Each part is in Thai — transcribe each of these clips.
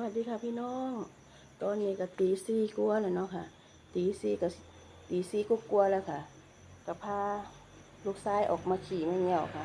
วัสดีค่ะพี่น้อง ตอนนี้ก็ตีซี่กลัวแล้วเนาะค่ะ ตีสี่ก็ตีซี่ก็กลัวแล้วค่ะก็พาลูกชายออกมาขี่ไม่เหี่ยวค่ะ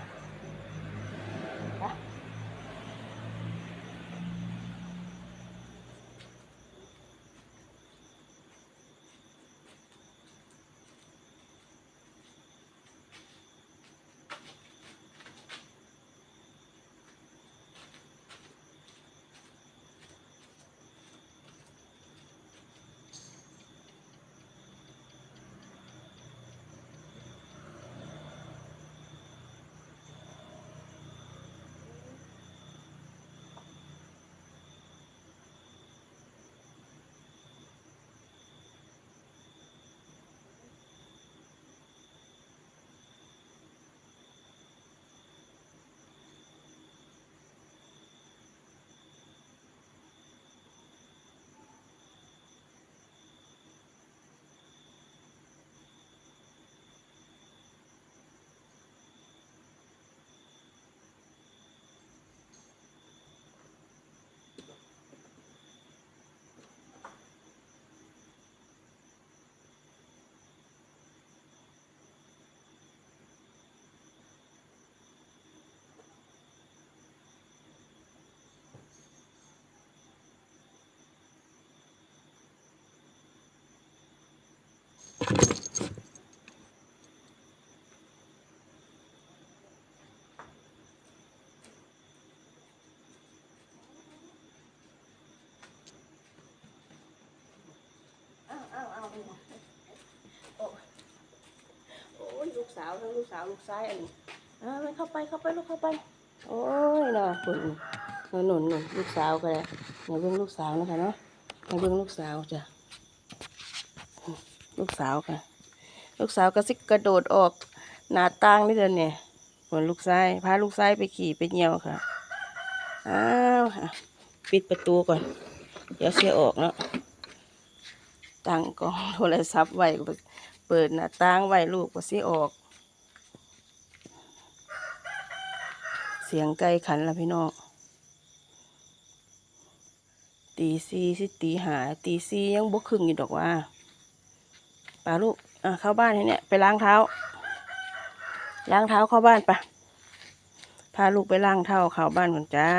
ลูกสาวทั้งลูกสาวลูกชายอันนี้อ่ามันเข้าไปเข้าไปลูกเข้าไป โอ้ยนาะคุณหนุนหนุนลูกสาวก็ได้มาเบิ่งลูกสาวนะคะเนาะมาเบิ่งลูกสาวจ้ะ ลูกสาวค่ะ ลูกสาวก็สิกระโดดออกหน้าต่างนี่เดินเนี่ยส่วนลูกชายพาลูกชายไปขี่ไปเหี่ยวค่ะ อ้าวค่ะ ปิดประตูก่อน เดี๋ยวเสียออกเนาะตั้งกล้องโทรศัพท์ไว้เปิดหน้าต่างไว้ลูกก็สิออก เสียงไก่ขันละพี่น้องตีซีสิตีหาตีซียังบกครึ่งอยู่ดอกว่า ป่าลูกอะเข้าบ้านให้เนี่ยไปล้างเท้า ล้างเท้าเข้าบ้านปะพาลูกไปล้างเท้าเข้าบ้านก่อนจ้า